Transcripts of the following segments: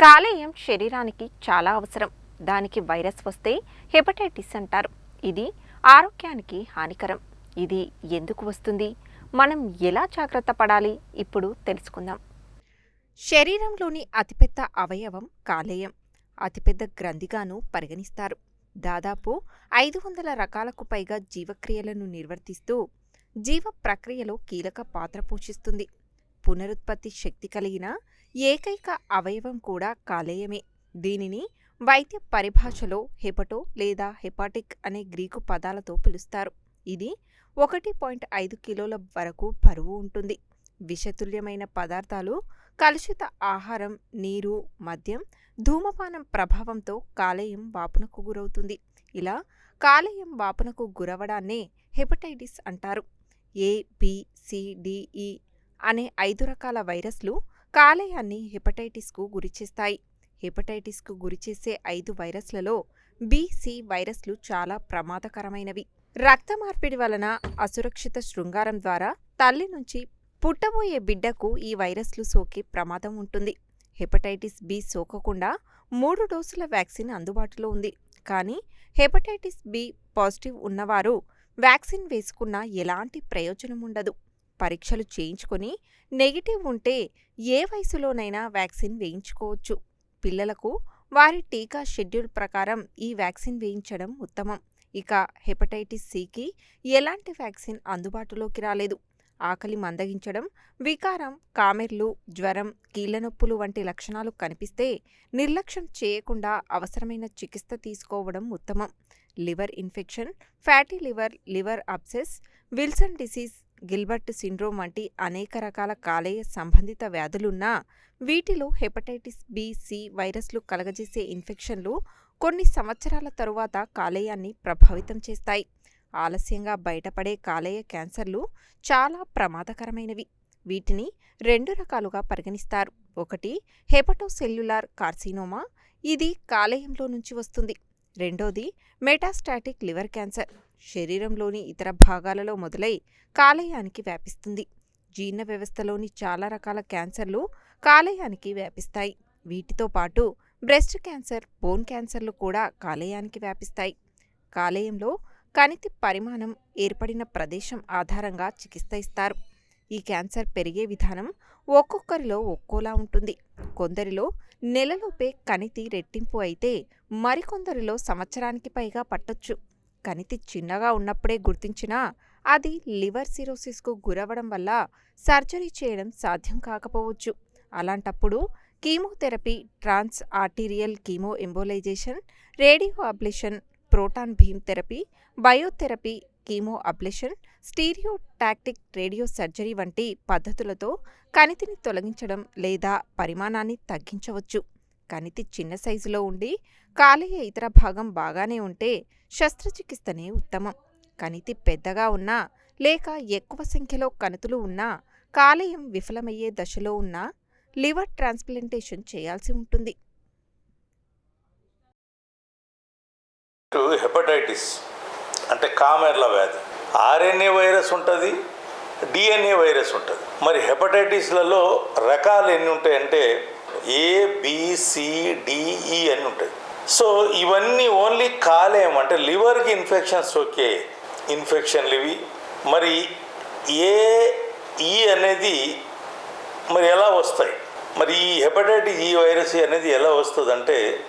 కాలేయం శరీరానికి చాలా అవసరం. దానికి వైరస్ వస్తే హెపటైటిస్ అంటారు. ఇది ఆరోగ్యానికి హానికరం. ఇది ఎందుకు వస్తుంది? మనం ఎలా జాగ్రత్త పడాలి? ఇప్పుడు తెలుసుకుందాం. శరీరంలోని అతిపెద్ద అవయవం కాలేయం. అతిపెద్ద గ్రంథిగాను పరిగణిస్తారు. దాదాపు ఐదు వందల రకాలకు పైగా జీవక్రియలను నిర్వర్తిస్తూ జీవ ప్రక్రియలో కీలక పాత్ర పోషిస్తుంది. పునరుత్పత్తి శక్తి కలిగిన ఏకైక అవయవం కూడా కాలేయమే. దీనిని వైద్య పరిభాషలో హెపటో లేదా హెపాటిక్ అనే గ్రీకు పదాలతో పిలుస్తారు. ఇది ఒకటి పాయింట్ ఐదు కిలోల వరకు బరువు ఉంటుంది. విషతుల్యమైన పదార్థాలు కలుషిత ఆహారం నీరు మద్యం ధూమపానం ప్రభావంతో కాలేయం వాపునకు గురవుతుంది. ఇలా కాలేయం వాపునకు గురవడాన్నే హెపటైటిస్ అంటారు. ఏ బి సిడిఈ అనే ఐదు రకాల వైరస్లు కాలేయాన్ని హెపటైటిస్కు గురిచేస్తాయి. హెపటైటిస్కు గురిచేసే ఐదు వైరస్లలో బి వైరస్లు చాలా ప్రమాదకరమైనవి. రక్త మార్పిడి వలన అసురక్షిత శృంగారం ద్వారా తల్లి నుంచి పుట్టబోయే బిడ్డకు ఈ వైరస్లు సోకే ప్రమాదం ఉంటుంది. హెపటైటిస్ బి సోకకుండా మూడు డోసుల వ్యాక్సిన్ అందుబాటులో ఉంది. కానీ హెపటైటిస్ బి పాజిటివ్ ఉన్నవారు వ్యాక్సిన్ వేసుకున్నా ఎలాంటి ప్రయోజనం ఉండదు పరీక్షలు చేయించుకొని నెగిటివ్ ఉంటే ఏ వయసులోనైనా వ్యాక్సిన్ వేయించుకోవచ్చు. పిల్లలకు వారి టీకా షెడ్యూల్ ప్రకారం ఈ వ్యాక్సిన్ వేయించడం ఉత్తమం. ఇక హెపటైటిస్ సికి ఎలాంటి వ్యాక్సిన్ అందుబాటులోకి రాలేదు. ఆకలి మందగించడం వికారం కామెర్లు జ్వరం కీళ్ళనొప్పులు వంటి లక్షణాలు కనిపిస్తే నిర్లక్ష్యం చేయకుండా అవసరమైన చికిత్స తీసుకోవడం ఉత్తమం. Liver infection fatty liver liver abscess Wilson disease Gilbert syndrome వంటి అనేక రకాల కాలేయ సంబంధిత వ్యాధులున్నా వీటిలో హెపటైటిస్ బి సి వైరస్లు కలగజేసే ఇన్ఫెక్షన్లు కొన్ని సంవత్సరాల తరువాత కాలేయాన్ని ప్రభావితం చేస్తాయి. ఆలస్యంగా బయటపడే కాలేయ క్యాన్సర్లు చాలా ప్రమాదకరమైనవి. వీటిని రెండు రకాలుగా పరిగణిస్తారు. ఒకటి హెపటోసెల్యులార్ కార్సినోమా. ఇది కాలేయంలో నుంచి వస్తుంది. రెండోది మెటాస్టాటిక్ లివర్ క్యాన్సర్. శరీరంలోని ఇతర భాగాలలో మొదలై కాలేయానికి వ్యాపిస్తుంది. జీర్ణ వ్యవస్థలోని చాలా రకాల క్యాన్సర్లు కాలేయానికి వ్యాపిస్తాయి. వీటితో పాటు బ్రెస్ట్ క్యాన్సర్ బోన్ క్యాన్సర్లు కూడా కాలేయానికి వ్యాపిస్తాయి. కాలేయంలో కణితి పరిమాణం ఏర్పడిన ప్రదేశం ఆధారంగా చికిత్స ఇస్తారు. ఈ క్యాన్సర్ పెరిగే విధానం ఒక్కొక్కరిలో ఒక్కోలా ఉంటుంది. కొందరిలో నెలలోపే కణితి రెట్టింపు అయితే మరికొందరిలో సంవత్సరానికి పైగా పట్టొచ్చు. కణితి చిన్నగా ఉన్నప్పుడే గుర్తించినా అది లివర్ సిరోసిస్కు గురవడం వల్ల సర్జరీ చేయడం సాధ్యం కాకపోవచ్చు. అలాంటప్పుడు chemotherapy trans arterial chemo embolization radio ablation proton beam therapy biotherapy chemo ablation stereotactic radio surgery వంటి పద్ధతులతో కణితిని తొలగించడం లేదా పరిమాణాన్ని తగ్గించవచ్చు. కణితి చిన్న సైజులో ఉండి కాలేయ ఇతర భాగం బాగానే ఉంటే శస్త్రచికిత్సనే ఉత్తమం. కణితి పెద్దగా ఉన్నా లేక ఎక్కువ సంఖ్యలో కణితులు ఉన్నా కాలేయం విఫలమయ్యే దశలో ఉన్నా లివర్ ట్రాన్స్ప్లాంటేషన్ చేయాల్సి ఉంటుంది. హెపటైటిస్ అంటే కామెర్ల వ్యాధి. ఆర్ఎన్ఏ వైరస్ ఉంటుంది డిఎన్ఏ వైరస్ ఉంటుంది. మరి హెపటైటిస్లలో రకాలు ఎన్ని ఉంటాయంటే ఏ బిసిడిఈ అని ఉంటాయి. సో ఇవన్నీ ఓన్లీ కాలేయం అంటే లివర్కి ఇన్ఫెక్షన్స్ ఓకే ఇన్ఫెక్షన్లు ఇవి. మరి ఏ ఈ అనేది మరి ఎలా వస్తాయి? మరి ఈ హెపటైటిస్ ఈ వైరస్ అనేది ఎలా వస్తుందంటే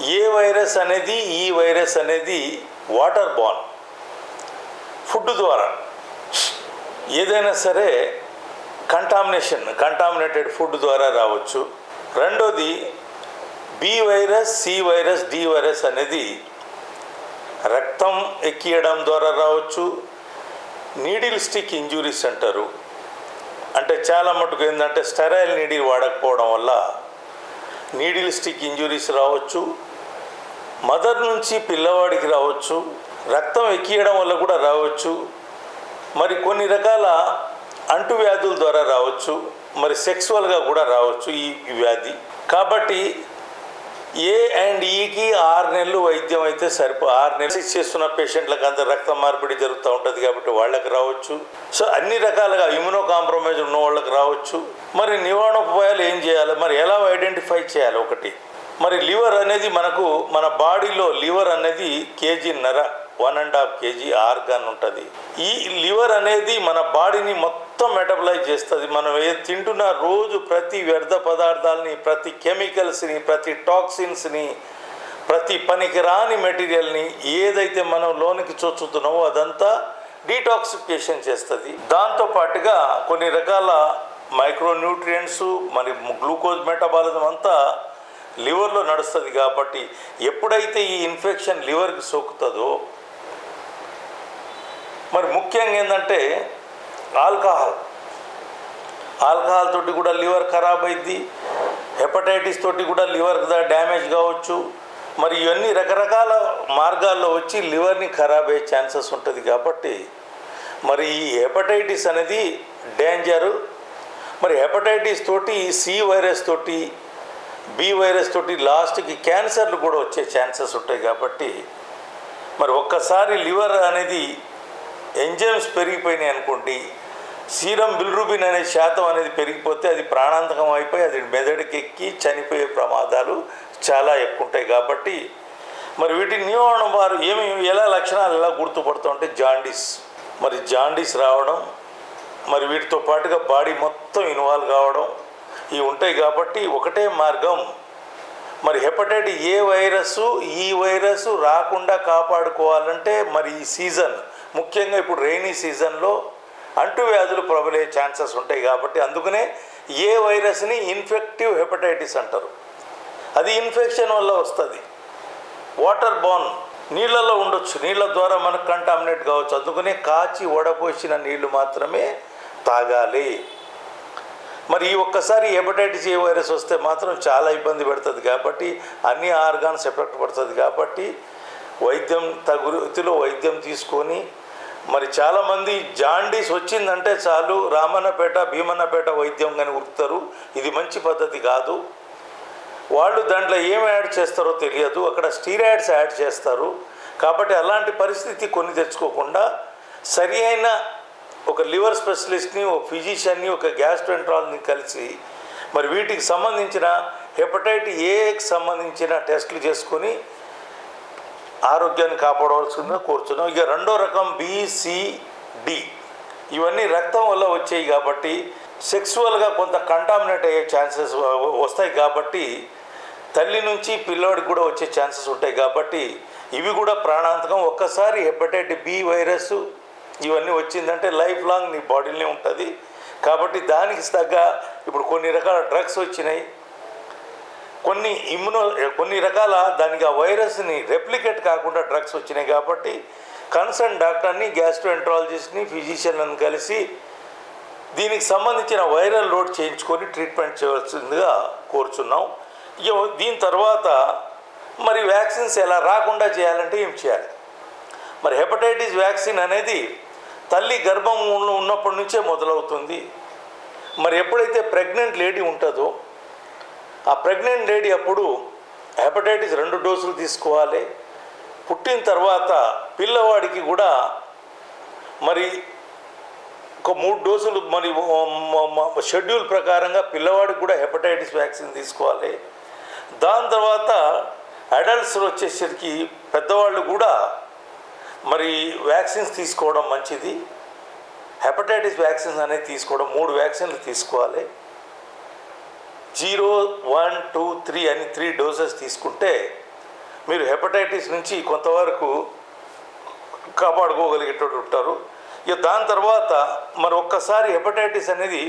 ఏ వైరస్ అనేది ఈ వైరస్ అనేది వాటర్ బాన్ ఫుడ్ ద్వారా. ఏదైనా సరే కంటామినేషన్ కంటామినేటెడ్ ఫుడ్ ద్వారా రావచ్చు. రెండోది B virus C virus D virus అనేది రక్తం ఎక్కియడం ద్వారా రావచ్చు. నీడిల్ స్టిక్ ఇంజురీస్ అంటారు. అంటే చాలా మటుకు ఏంటంటే స్టెరైల్ నీడిల్ వాడకపోవడం వల్ల నీడిల్ స్టిక్ ఇంజురీస్ రావచ్చు. మదర్ నుంచి పిల్లవాడికి రావచ్చు రక్తం ఎక్కియడం వల్ల కూడా రావచ్చు మరి కొన్ని రకాల అంటువ్యాధుల ద్వారా రావచ్చు మరి సెక్సువల్గా కూడా రావచ్చు ఈ వ్యాధి. కాబట్టి ఏ అండ్ ఈకి ఆరు నెలలు వైద్యం అయితే సరిపో ఆరు నెలలు చేస్తున్న పేషెంట్లకు అంత రక్త మార్పిడి జరుగుతూ ఉంటుంది కాబట్టి వాళ్ళకి రావచ్చు. సో అన్ని రకాలుగా ఇమ్యూనో కాంప్రమైజ్ ఉన్న వాళ్ళకి రావచ్చు. మరి నివారణోపాయాలు ఏం చేయాలి? మరి ఎలా ఐడెంటిఫై చేయాలి ఒకటి? మరి లివర్ అనేది మనకు మన బాడీలో లివర్ అనేది కేజీ నర one and half KG organ ఉంటుంది. ఈ లివర్ అనేది మన బాడీని మొత్తం మెటబలైజ్ చేస్తుంది. మనం ఏ తింటున్న రోజు ప్రతి వ్యర్థ పదార్థాలని ప్రతి కెమికల్స్ని ప్రతి టాక్సిన్స్ని ప్రతి పనికిరాని మెటీరియల్ని ఏదైతే మనం లోనికి చొచ్చుతున్నామో అదంతా డీటాక్సిఫికేషన్ చేస్తుంది. దాంతో పాటుగా కొన్ని రకాల మైక్రోన్యూట్రియంట్స్ మరి గ్లూకోజ్ మెటబాలిజం అంతా లివర్లో నడుస్తుంది కాబట్టి ఎప్పుడైతే ఈ ఇన్ఫెక్షన్ లివర్కి సోకుతుందో మరి ముఖ్యంగా ఏంటంటే ఆల్కహాల్. ఆల్కహాల్ తోటి కూడా లివర్ ఖరాబ్ అయింది. హెపటైటిస్ తోటి కూడా లివర్ డ్యామేజ్ కావచ్చు. మరి ఇవన్నీ రకరకాల మార్గాల్లో వచ్చి లివర్ని ఖరాబ్ అయ్యే ఛాన్సెస్ ఉంటుంది కాబట్టి మరి ఈ హెపటైటిస్ అనేది డేంజరు. మరి హెపటైటిస్ తోటి సి వైరస్ తోటి బి వైరస్ తోటి లాస్ట్కి క్యాన్సర్లు కూడా వచ్చే ఛాన్సెస్ ఉంటాయి కాబట్టి మరి ఒక్కసారి లివర్ అనేది ఎంజైమ్స్ పెరిగిపోయినాయి అనుకోండి సీరం బిల్రూబిన్ అనే శాతం అనేది పెరిగిపోతే అది ప్రాణాంతకం అయిపోయి అది మెదడుకి ఎక్కి చనిపోయే ప్రమాదాలు చాలా ఎక్కువ ఉంటాయి కాబట్టి మరి వీటి నివారణ వారు ఏమి ఎలా లక్షణాలు ఎలా గుర్తుపడుతూ జాండీస్. మరి జాండీస్ రావడం మరి వీటితో పాటుగా బాడీ మొత్తం ఇన్వాల్వ్ కావడం ఇవి ఉంటాయి కాబట్టి ఒకటే మార్గం. మరి hepatitis A virus E virus రాకుండా కాపాడుకోవాలంటే మరి ఈ సీజన్ ముఖ్యంగా ఇప్పుడు రైనీ సీజన్లో అంటువ్యాధులు ప్రబలే ఛాన్సెస్ ఉంటాయి కాబట్టి అందుకనే ఏ వైరస్ని ఇన్ఫెక్టివ్ హెపటైటిస్ అంటారు. అది ఇన్ఫెక్షన్ వల్ల వస్తుంది. వాటర్ బాన్ నీళ్ళలో ఉండొచ్చు. నీళ్ళ ద్వారా మనకు కంటామినేట్ కావచ్చు. అందుకనే కాచి వడపోసిన నీళ్ళు మాత్రమే తాగాలి. మరి ఈ ఒక్కసారి హెపటైటిస్ ఏ వైరస్ వస్తే మాత్రం చాలా ఇబ్బంది పెడుతుంది కాబట్టి అన్ని ఆర్గాన్స్ ఎఫెక్ట్ పడుతుంది కాబట్టి వైద్యం తగు రీతిలో వైద్యం తీసుకొని మరి చాలామంది జాండీస్ వచ్చిందంటే చాలు రామన్నపేట భీమన్నపేట వైద్యం కానీ ఉరుకుతారు. ఇది మంచి పద్ధతి కాదు. వాళ్ళు దాంట్లో ఏం యాడ్ చేస్తారో తెలియదు. అక్కడ స్టీరాయిడ్స్ యాడ్ చేస్తారు. కాబట్టి అలాంటి పరిస్థితి కొన్ని తెచ్చుకోకుండా సరి అయిన ఒక లివర్ స్పెషలిస్ట్ని ఒక ఫిజిషియన్ని ఒక గ్యాస్ట్రోఎంట్రాల్ని కలిసి మరి వీటికి సంబంధించిన హెపటైట్ ఏకి సంబంధించిన టెస్టులు చేసుకొని ఆరోగ్యాన్ని కాపాడవలసిందిగా కోరుతున్నాం ఇక రెండో రకం బిసిడి ఇవన్నీ రక్తం వల్ల వచ్చాయి కాబట్టి సెక్సువల్గా కొంత కంటామినేట్ అయ్యే ఛాన్సెస్ వస్తాయి కాబట్టి తల్లి నుంచి పిల్లోడికి కూడా వచ్చే ఛాన్సెస్ ఉంటాయి కాబట్టి ఇవి కూడా ప్రాణాంతకం. ఒక్కసారి హెపటైట్ బి వైరస్ ఇవన్నీ వచ్చిందంటే లైఫ్ లాంగ్ నీ బాడీలోనే ఉంటుంది. కాబట్టి దానికి తగ్గ ఇప్పుడు కొన్ని రకాల డ్రగ్స్ వచ్చినాయి. కొన్ని ఇమ్యునో కొన్ని రకాల దానికి ఆ వైరస్ని రెప్లికేట్ కాకుండా డ్రగ్స్ వచ్చినాయి కాబట్టి కన్సర్న్ డాక్టర్ని గ్యాస్ట్రోఎంట్రాలజిస్ట్ని ఫిజిషియన్లను కలిసి దీనికి సంబంధించిన వైరల్ లోడ్ చేయించుకొని ట్రీట్మెంట్ చేయవలసిందిగా కోరుచున్నాం. ఇక దీని తర్వాత మరి వ్యాక్సిన్స్ ఎలా రాకుండా చేయాలంటే ఏం చేయాలి? మరి హెపటైటిస్ వ్యాక్సిన్ అనేది తల్లి గర్భంలో ఉన్నప్పటి నుంచే మొదలవుతుంది. మరి ఎప్పుడైతే ప్రెగ్నెంట్ లేడీ ఉంటుందో ఆ ప్రెగ్నెంట్ లేడీ అప్పుడు హెపటైటిస్ రెండు డోసులు తీసుకోవాలి. పుట్టిన తర్వాత పిల్లవాడికి కూడా మరి ఒక మూడు డోసులు మరి షెడ్యూల్ ప్రకారంగా పిల్లవాడికి కూడా హెపటైటిస్ వ్యాక్సిన్ తీసుకోవాలి. దాని తర్వాత అడల్ట్స్ వచ్చేసరికి పెద్దవాళ్ళు కూడా మరి వ్యాక్సిన్స్ తీసుకోవడం మంచిది. హెపటైటిస్ వ్యాక్సిన్స్ అనేది తీసుకోవడం మూడు వ్యాక్సిన్లు తీసుకోవాలి. జీరో వన్ టూ త్రీ అని త్రీ డోసెస్ తీసుకుంటే మీరు హెపటైటిస్ నుంచి కొంతవరకు కాపాడుకోగలిగేటట్టు ఉంటారు. ఇక దాని తర్వాత మరి ఒక్కసారి హెపటైటిస్ అనేది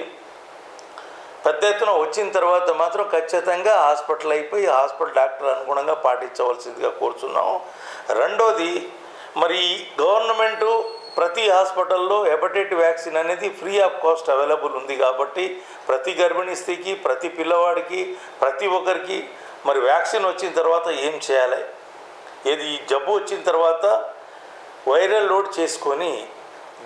పెద్ద ఎత్తున వచ్చిన తర్వాత మాత్రం ఖచ్చితంగా హాస్పిటల్ అయిపోయి హాస్పిటల్ డాక్టర్ అనుగుణంగా పాటించవలసిందిగా కోరుచున్నాం రెండోది మరి గవర్నమెంటు ప్రతి హాస్పిటల్లో హెపటైట్ వ్యాక్సిన్ అనేది ఫ్రీ ఆఫ్ కాస్ట్ అవైలబుల్ ఉంది కాబట్టి ప్రతి గర్భిణీ స్త్రీకి ప్రతి పిల్లవాడికి ప్రతి ఒక్కరికి మరి వ్యాక్సిన్ వచ్చిన తర్వాత ఏం చేయాలి? ఏది ఈ జబ్బు వచ్చిన తర్వాత వైరల్ లోడ్ చేసుకొని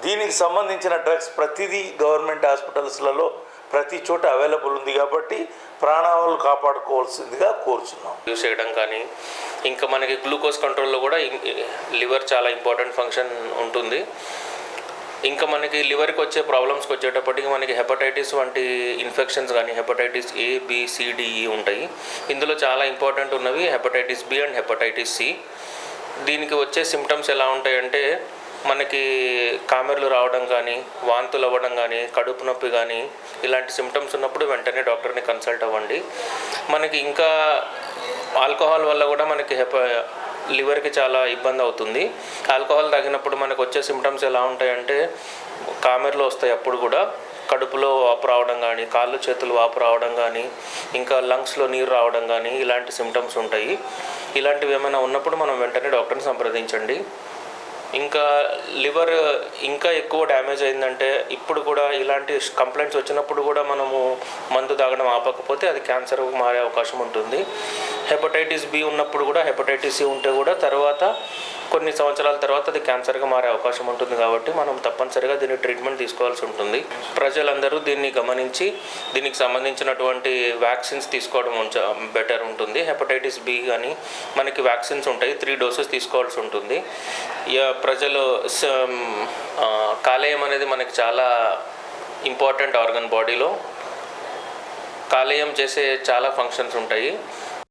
దీనికి సంబంధించిన డ్రగ్స్ ప్రతిదీ గవర్నమెంట్ హాస్పిటల్స్లలో ప్రతి చోట అవైలబుల్ ఉంది కాబట్టి ప్రాణాలు కాపాడుకోవాల్సిందిగా కోరుచున్నాం. యూస్ చేయడం కానీ ఇంకా మనకి గ్లూకోజ్ కంట్రోల్లో కూడా లివర్ చాలా ఇంపార్టెంట్ ఫంక్షన్ ఉంటుంది. ఇంకా మనకి లివర్కి వచ్చే ప్రాబ్లమ్స్కి వచ్చేటప్పటికి మనకి హెపటైటిస్ వంటి ఇన్ఫెక్షన్స్ కానీ హెపటైటిస్ ఏ బిసిడిఈ e ఉంటాయి. ఇందులో చాలా ఇంపార్టెంట్ ఉన్నవి hepatitis B and hepatitis C దీనికి వచ్చే సిమ్టమ్స్ ఎలా ఉంటాయంటే మనకి కామెర్లు రావడం కానీ వాంతులు అవ్వడం కానీ కడుపు నొప్పి కానీ ఇలాంటి సిమ్టమ్స్ ఉన్నప్పుడు వెంటనే డాక్టర్ని కన్సల్ట్ అవ్వండి. మనకి ఇంకా ఆల్కహాల్ వల్ల కూడా మనకి హెప లివర్కి చాలా ఇబ్బంది అవుతుంది. ఆల్కహాల్ తాగినప్పుడు మనకు వచ్చే సిమ్టమ్స్ ఎలా ఉంటాయంటే కామెర్లు వస్తాయి అప్పుడు కూడా. కడుపులో వాపు రావడం కానీ కాళ్ళు చేతులు వాపు రావడం కానీ ఇంకా లంగ్స్లో నీరు రావడం కానీ ఇలాంటి సిమ్టమ్స్ ఉంటాయి. ఇలాంటివి ఏమైనా ఉన్నప్పుడు మనం వెంటనే డాక్టర్ని సంప్రదించండి. ఇంకా లివర్ ఇంకా ఎక్కువ డ్యామేజ్ అయిందంటే ఇప్పుడు కూడా ఇలాంటి కంప్లైంట్స్ వచ్చినప్పుడు కూడా మనము మందు తాగడం ఆపకపోతే అది క్యాన్సర్ మారే అవకాశం ఉంటుంది. హెపటైటిస్ బి ఉన్నప్పుడు కూడా హెపటైటిస్ సి ఉంటే కూడా తర్వాత కొన్ని సంవత్సరాల తర్వాత అది క్యాన్సర్గా మారే అవకాశం ఉంటుంది కాబట్టి మనం తప్పనిసరిగా దీని ట్రీట్మెంట్ తీసుకోవాల్సి ఉంటుంది. ప్రజలందరూ దీన్ని గమనించి దీనికి సంబంధించినటువంటి వ్యాక్సిన్స్ తీసుకోవడం బెటర్ ఉంటుంది. హెపటైటిస్ బి కానీ మనకి వ్యాక్సిన్స్ ఉంటాయి. త్రీ డోసెస్ తీసుకోవాల్సి ఉంటుంది. ఇక ప్రజలు స- కాలేయం అనేది మనకి చాలా ఇంపార్టెంట్ ఆర్గన్ బాడీలో కాలేయం చేసే చాలా ఫంక్షన్స్ ఉంటాయి.